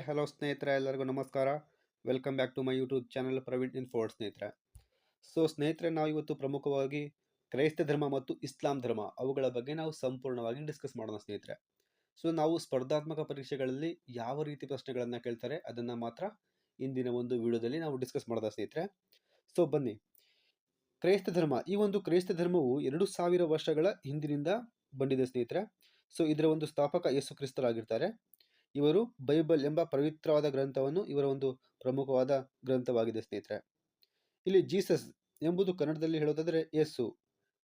Hi hello ಸ್ನೇಹಿತರೆ, ಎಲ್ಲರಿಗೂ ನಮಸ್ಕಾರ. Welcome back to my YouTube channel Praveen info ಸ್ನೇಹಿತರೆ. ಸೊ ಸ್ನೇಹಿತರೆ, ನಾವು ಇವತ್ತು ಪ್ರಮುಖವಾಗಿ ಕ್ರೈಸ್ತ ಧರ್ಮ ಮತ್ತು ಇಸ್ಲಾಂ ಧರ್ಮ ಅವುಗಳ ಬಗ್ಗೆ ನಾವು ಸಂಪೂರ್ಣವಾಗಿ ಡಿಸ್ಕಸ್ ಮಾಡೋಣ ಸ್ನೇಹಿತರೆ. ಸೊ ನಾವು ಸ್ಪರ್ಧಾತ್ಮಕ ಪರೀಕ್ಷೆಗಳಲ್ಲಿ ಯಾವ ರೀತಿ ಪ್ರಶ್ನೆಗಳನ್ನು ಕೇಳ್ತಾರೆ, ಅದನ್ನು ಮಾತ್ರ ಇಂದಿನ ಒಂದು ವಿಡಿಯೋದಲ್ಲಿ ನಾವು ಡಿಸ್ಕಸ್ ಮಾಡೋದ ಸ್ನೇಹಿತರೆ. ಸೊ ಬನ್ನಿ. ಕ್ರೈಸ್ತ ಧರ್ಮ, ಈ ಒಂದು ಕ್ರೈಸ್ತ ಧರ್ಮವು ಎರಡು ಸಾವಿರ ವರ್ಷಗಳ ಹಿಂದಿನಿಂದ ಬಂದಿದೆ ಸ್ನೇಹಿತರೆ. ಸೊ ಇದರ ಒಂದು ಸ್ಥಾಪಕ ಯೇಸು ಕ್ರಿಸ್ತರಾಗಿರ್ತಾರೆ. ಇವರು ಬೈಬಲ್ ಎಂಬ ಪವಿತ್ರವಾದ ಗ್ರಂಥವನ್ನು ಇವರ ಒಂದು ಪ್ರಮುಖವಾದ ಗ್ರಂಥವಾಗಿದೆ, ಸ್ನೇಹಿತರೆ. ಇಲ್ಲಿ ಜೀಸಸ್ ಎಂಬುದು ಕನ್ನಡದಲ್ಲಿ ಹೇಳೋದಾದರೆ ಯೇಸು,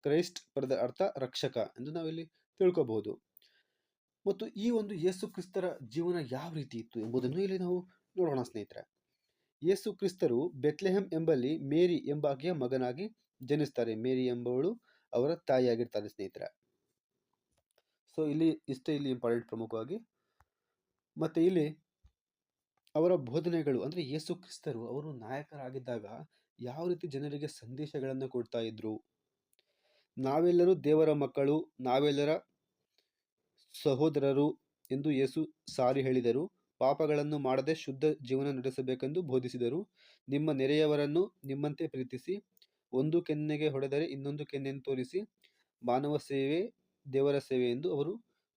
ಕ್ರೈಸ್ಟ್ ಪದದ ಅರ್ಥ ರಕ್ಷಕ ಎಂದು ನಾವಿಲ್ಲಿ ತಿಳ್ಕೋಬಹುದು. ಮತ್ತು ಈ ಒಂದು ಯೇಸು ಕ್ರಿಸ್ತರ ಜೀವನ ಯಾವ ರೀತಿ ಇತ್ತು ಎಂಬುದನ್ನು ಇಲ್ಲಿ ನಾವು ನೋಡೋಣ, ಸ್ನೇಹಿತರೆ. ಯೇಸು ಕ್ರಿಸ್ತರು ಬೆತ್ಲೆಹೆಮ್ ಎಂಬಲ್ಲಿ ಮೇರಿ ಎಂಬಾಕೆಯ ಮಗನಾಗಿ ಜನಿಸ್ತಾರೆ. ಮೇರಿ ಎಂಬವಳು ಅವರ ತಾಯಿಯಾಗಿರ್ತಾರೆ ಸ್ನೇಹಿತರೆ. ಸೊ, ಇಲ್ಲಿ ಇಷ್ಟೇ ಇಲ್ಲಿ ಇಂಪಾರ್ಟೆಂಟ್ ಪ್ರಮುಖವಾಗಿ ಮತ್ತೆ ಇಲ್ಲಿ ಅವರ ಬೋಧನೆಗಳು, ಅಂದರೆ ಯೇಸು ಕ್ರಿಸ್ತರು ಅವರು ನಾಯಕರಾಗಿದ್ದಾಗ ಯಾವ ರೀತಿ ಜನರಿಗೆ ಸಂದೇಶಗಳನ್ನು ಕೊಡ್ತಾ ಇದ್ರು? ನಾವೆಲ್ಲರೂ ದೇವರ ಮಕ್ಕಳು, ನಾವೆಲ್ಲರ ಸಹೋದರರು ಎಂದು ಯೇಸು ಸಾರಿ ಹೇಳಿದರು. ಪಾಪಗಳನ್ನು ಮಾಡದೆ ಶುದ್ಧ ಜೀವನ ನಡೆಸಬೇಕೆಂದು ಬೋಧಿಸಿದರು. ನಿಮ್ಮ ನೆರೆಯವರನ್ನು ನಿಮ್ಮಂತೆ ಪ್ರೀತಿಸಿ, ಒಂದು ಕೆನ್ನೆಗೆ ಹೊಡೆದರೆ ಇನ್ನೊಂದು ಕೆನ್ನೆಯನ್ನು ತೋರಿಸಿ, ಮಾನವ ಸೇವೆ ದೇವರ ಸೇವೆ ಎಂದು ಅವರು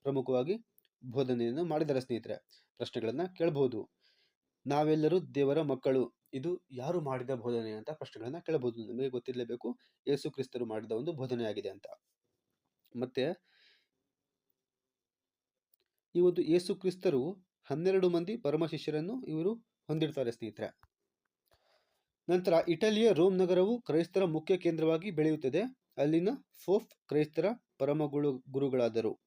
ಪ್ರಮುಖವಾಗಿ ಬೋಧನೆಯನ್ನು ಮಾಡಿದ್ದಾರೆ ಸ್ನೇಹಿತರೆ, ಪ್ರಶ್ನೆಗಳನ್ನು ಕೇಳಬಹುದು ನಾವೆಲ್ಲರೂ ದೇವರ ಮಕ್ಕಳು, ಇದು ಯಾರು ಮಾಡಿದ ಬೋಧನೆ ಅಂತ ಪ್ರಶ್ನೆಗಳನ್ನು ಕೇಳಬಹುದು ನಮಗೆ ಗೊತ್ತಿರಲೇಬೇಕು, ಯೇಸು ಕ್ರಿಸ್ತರು ಮಾಡಿದ ಒಂದು ಬೋಧನೆಯಾಗಿದೆ ಅಂತ. ಮತ್ತೆ, ಈ ಒಂದು ಯೇಸು ಕ್ರಿಸ್ತರು ಹನ್ನೆರಡು ಮಂದಿ ಪರಮ ಶಿಷ್ಯರನ್ನು ಇವರು ಹೊಂದಿರ್ತಾರೆ ಸ್ನೇಹಿತರೆ. ನಂತರ ಇಟಲಿಯ ರೋಮ್ ನಗರವು ಕ್ರೈಸ್ತರ ಮುಖ್ಯ ಕೇಂದ್ರವಾಗಿ ಬೆಳೆಯುತ್ತದೆ. ಅಲ್ಲಿನ ಫೋಫ್ ಕ್ರೈಸ್ತರ ಪರಮಗುಳು ಗುರುಗಳಾದರು.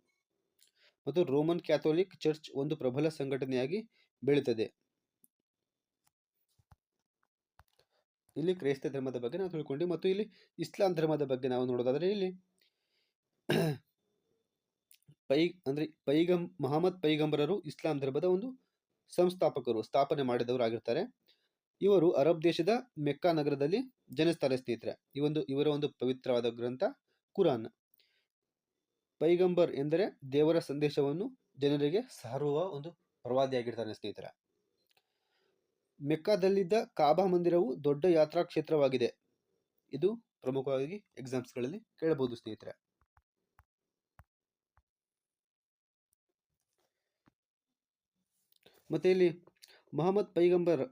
ಮತ್ತು ರೋಮನ್ ಕ್ಯಾಥೋಲಿಕ್ ಚರ್ಚ್ ಒಂದು ಪ್ರಬಲ ಸಂಘಟನೆಯಾಗಿ ಬೆಳೀತದೆ. ಇಲ್ಲಿ ಕ್ರೈಸ್ತ ಧರ್ಮದ ಬಗ್ಗೆ ನಾವು ತಿಳ್ಕೊಂಡು ಮತ್ತು ಇಲ್ಲಿ ಇಸ್ಲಾಂ ಧರ್ಮದ ಬಗ್ಗೆ ನಾವು ನೋಡೋದಾದ್ರೆ ಇಲ್ಲಿ ಪೈ, ಅಂದ್ರೆ ಪೈಗಂ, ಮಹಮ್ಮದ್ ಪೈಗಂಬರರು ಇಸ್ಲಾಂ ಧರ್ಮದ ಒಂದು ಸಂಸ್ಥಾಪಕರು, ಸ್ಥಾಪನೆ ಮಾಡಿದವರು ಆಗಿರ್ತಾರೆ ಇವರು ಅರಬ್ ದೇಶದ ಮೆಕ್ಕಾ ನಗರದಲ್ಲಿ ಜನಿಸ್ತಾರೆ ಸ್ನೇಹಿತರೆ. ಈ ಒಂದು, ಇವರ ಒಂದು ಪವಿತ್ರವಾದ ಗ್ರಂಥ ಕುರಾನ್. ಪೈಗಂಬರ್ ಎಂದರೆ ದೇವರ ಸಂದೇಶವನ್ನು ಜನರಿಗೆ ಸಾರುವ ಒಂದು ಪ್ರವಾದಿಯಾಗಿರ್ತಾನೆ ಸ್ನೇಹಿತರ. ಮೆಕ್ಕಾದಲ್ಲಿದ್ದ ಕಾಬಾ ಮಂದಿರವು ದೊಡ್ಡ ಯಾತ್ರಾ ಕ್ಷೇತ್ರವಾಗಿದೆ. ಇದು ಪ್ರಮುಖವಾಗಿ ಎಕ್ಸಾಮ್ಸ್ಗಳಲ್ಲಿ ಕೇಳಬಹುದು ಸ್ನೇಹಿತರೆ. ಮತ್ತೆ ಇಲ್ಲಿ ಮೊಹಮ್ಮದ್ ಪೈಗಂಬರ್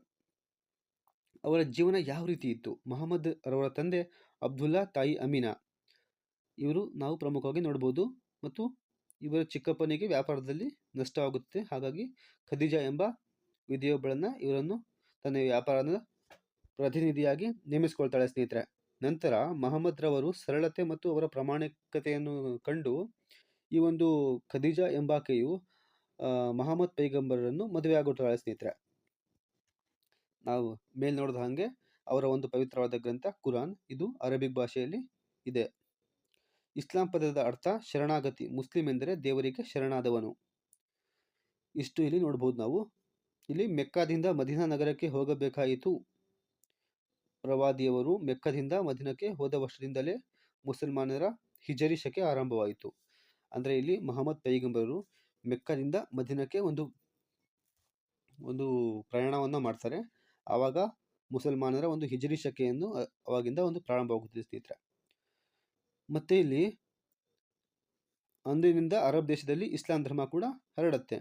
ಅವರ ಜೀವನ ಯಾವ ರೀತಿ ಇತ್ತು? ಮೊಹಮ್ಮದ್ ಅವರ ತಂದೆ ಅಬ್ದುಲ್ಲಾ ತಾಯಿ ಅಮೀನಾ. ಇವರು ನಾವು ಪ್ರಮುಖವಾಗಿ ನೋಡ್ಬೋದು ಮತ್ತು ಇವರ ಚಿಕ್ಕಪ್ಪನಿಗೆ ವ್ಯಾಪಾರದಲ್ಲಿ ನಷ್ಟವಾಗುತ್ತೆ. ಹಾಗಾಗಿ ಖದೀಜಾ ಎಂಬ ವಿಧಿಯೊಬ್ಬಳನ್ನು ಇವರನ್ನು ತನ್ನ ವ್ಯಾಪಾರದ ಪ್ರತಿನಿಧಿಯಾಗಿ ನೇಮಿಸಿಕೊಳ್ತಾಳೆ ಸ್ನೇಹಿತರೆ. ನಂತರ ಮಹಮ್ಮದ್ ರವರು ಸರಳತೆ ಮತ್ತು ಅವರ ಪ್ರಾಮಾಣಿಕತೆಯನ್ನು ಕಂಡು ಈ ಒಂದು ಖದೀಜಾ ಎಂಬಾಕೆಯು ಮಹಮ್ಮದ್ ಪೈಗಂಬರನ್ನು ಮದುವೆಯಾಗುತ್ತಾಳೆ ಸ್ನೇಹಿತರೆ. ನಾವು ಮೇಲ್ ನೋಡಿದ ಹಾಗೆ ಅವರ ಒಂದು ಪವಿತ್ರವಾದ ಗ್ರಂಥ ಕುರಾನ್, ಇದು ಅರಬಿಕ್ ಭಾಷೆಯಲ್ಲಿ ಇದೆ. ಇಸ್ಲಾಂ ಪದದ ಅರ್ಥ ಶರಣಾಗತಿ. ಮುಸ್ಲಿಂ ಎಂದರೆ ದೇವರಿಗೆ ಶರಣಾದವನು. ಇಷ್ಟು ಇಲ್ಲಿ ನೋಡ್ಬೋದು ನಾವು. ಇಲ್ಲಿ ಮೆಕ್ಕಾದಿಂದ ಮದೀನಾ ನಗರಕ್ಕೆ ಹೋಗಬೇಕಾಯಿತು. ಪ್ರವಾದಿಯವರು ಮೆಕ್ಕದಿಂದ ಮದೀನಕ್ಕೆ ಹೋದ ವರ್ಷದಿಂದಲೇ ಮುಸಲ್ಮಾನರ ಹಿಜರಿ ಶಕೆ ಆರಂಭವಾಯಿತು. ಅಂದರೆ ಇಲ್ಲಿ ಮಹಮ್ಮದ್ ಪೈಗಂಬರರು ಮೆಕ್ಕದಿಂದ ಮದೀನಕ್ಕೆ ಒಂದು ಒಂದು ಪ್ರಯಾಣವನ್ನು ಮಾಡ್ತಾರೆ. ಆವಾಗ ಮುಸಲ್ಮಾನರ ಒಂದು ಹಿಜರಿ ಶಕೆಯನ್ನು ಅವಾಗಿಂದ ಒಂದು ಪ್ರಾರಂಭವಾಗುತ್ತದೆ ಸ್ನೇಹಿತರೆ. ಮತ್ತೆ ಇಲ್ಲಿ ಅಂದಿನಿಂದ ಅರಬ್ ದೇಶದಲ್ಲಿ ಇಸ್ಲಾಂ ಧರ್ಮ ಕೂಡ ಹರಡುತ್ತೆ.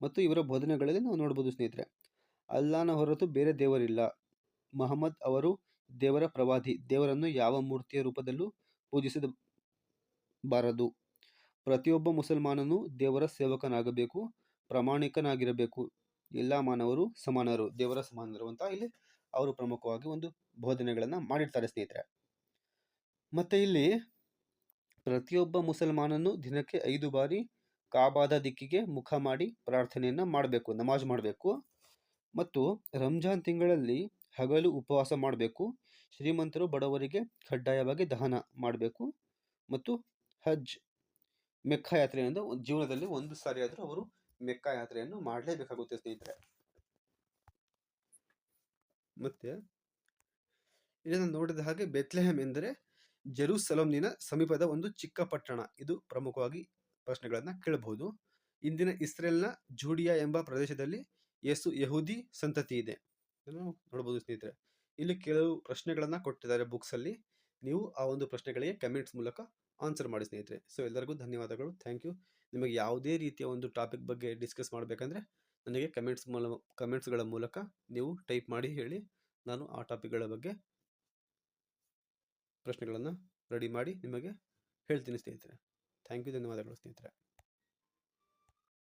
ಮತ್ತು ಇವರ ಬೋಧನೆಗಳಲ್ಲಿ ನಾವು ನೋಡ್ಬೋದು ಸ್ನೇಹಿತರೆ, ಅಲ್ಲಾನ ಹೊರತು ಬೇರೆ ದೇವರಿಲ್ಲ. ಮಹಮ್ಮದ್ ಅವರು ದೇವರ ಪ್ರವಾದಿ, ದೇವರನ್ನು ಯಾವ ಮೂರ್ತಿಯ ರೂಪದಲ್ಲೂ ಪೂಜಿಸದ ಬಾರದು ಪ್ರತಿಯೊಬ್ಬ ಮುಸಲ್ಮಾನನು ದೇವರ ಸೇವಕನಾಗಬೇಕು, ಪ್ರಾಮಾಣಿಕನಾಗಿರಬೇಕು. ಎಲ್ಲ ಮಾನವರು ಸಮಾನರು, ದೇವರ ಸಮಾನರು ಅಂತ ಇಲ್ಲಿ ಅವರು ಪ್ರಮುಖವಾಗಿ ಒಂದು ಬೋಧನೆಗಳನ್ನು ಮಾಡಿರ್ತಾರೆ ಸ್ನೇಹಿತರೆ. ಮತ್ತೆ ಇಲ್ಲಿ ಪ್ರತಿಯೊಬ್ಬ ಮುಸಲ್ಮಾನನು ದಿನಕ್ಕೆ ಐದು ಬಾರಿ ಕಾಬಾದ ದಿಕ್ಕಿಗೆ ಮುಖ ಮಾಡಿ ಪ್ರಾರ್ಥನೆಯನ್ನು ಮಾಡಬೇಕು, ನಮಾಜ್ ಮಾಡಬೇಕು. ಮತ್ತು ರಂಜಾನ್ ತಿಂಗಳಲ್ಲಿ ಹಗಲು ಉಪವಾಸ ಮಾಡಬೇಕು. ಶ್ರೀಮಂತರು ಬಡವರಿಗೆ ಕಡ್ಡಾಯವಾಗಿ ದಹನ ಮಾಡಬೇಕು. ಮತ್ತು ಹಜ್, ಮೆಕ್ಕ ಯಾತ್ರೆಯಿಂದ ಜೀವನದಲ್ಲಿ ಒಂದು ಸಾರಿ ಆದರೂ ಅವರು ಮೆಕ್ಕ ಯಾತ್ರೆಯನ್ನು ಮಾಡಲೇಬೇಕಾಗುತ್ತೆ ಸ್ನೇಹಿತರೆ. ಮತ್ತೆ, ಇದನ್ನು ನೋಡಿದ ಹಾಗೆ ಬೆತ್ಲೆಹಮ್ ಎಂದರೆ ಜೆರೂಸಲಂನಿನ ಸಮೀಪದ ಒಂದು ಚಿಕ್ಕ ಪಟ್ಟಣ. ಇದು ಪ್ರಮುಖವಾಗಿ ಪ್ರಶ್ನೆಗಳನ್ನು ಕೇಳಬಹುದು. ಇಂದಿನ ಇಸ್ರೇಲ್ನ ಜೂಡಿಯಾ ಎಂಬ ಪ್ರದೇಶದಲ್ಲಿ ಯೇಸು ಯಹೂದಿ ಸಂತತಿ ಇದೆ. ನೋಡಬಹುದು ಸ್ನೇಹಿತರೆ. ಇಲ್ಲಿ ಕೆಲವು ಪ್ರಶ್ನೆಗಳನ್ನು ಕೊಟ್ಟಿದ್ದಾರೆ ಬುಕ್ಸಲ್ಲಿ ನೀವು ಆ ಒಂದು ಪ್ರಶ್ನೆಗಳಿಗೆ ಕಮೆಂಟ್ಸ್ ಮೂಲಕ ಆನ್ಸರ್ ಮಾಡಿ ಸ್ನೇಹಿತರೆ. ಸೊ ಎಲ್ಲರಿಗೂ ಧನ್ಯವಾದಗಳು. ಥ್ಯಾಂಕ್ ಯು ನಿಮಗೆ ಯಾವುದೇ ರೀತಿಯ ಒಂದು ಟಾಪಿಕ್ ಬಗ್ಗೆ ಡಿಸ್ಕಸ್ ಮಾಡಬೇಕಂದ್ರೆ ನನಗೆ ಕಮೆಂಟ್ಸ್ ಮೂಲ ಕಮೆಂಟ್ಸ್ಗಳ ಮೂಲಕ ನೀವು ಟೈಪ್ ಮಾಡಿ ಹೇಳಿ. ನಾನು ಆ ಟಾಪಿಕ್ಗಳ ಬಗ್ಗೆ ಪ್ರಶ್ನೆಗಳನ್ನು ರೆಡಿ ಮಾಡಿ ನಿಮಗೆ ಹೇಳ್ತೀನಿ ಸ್ನೇಹಿತರೆ. ಥ್ಯಾಂಕ್ ಯು ಧನ್ಯವಾದಗಳು ಸ್ನೇಹಿತರೆ.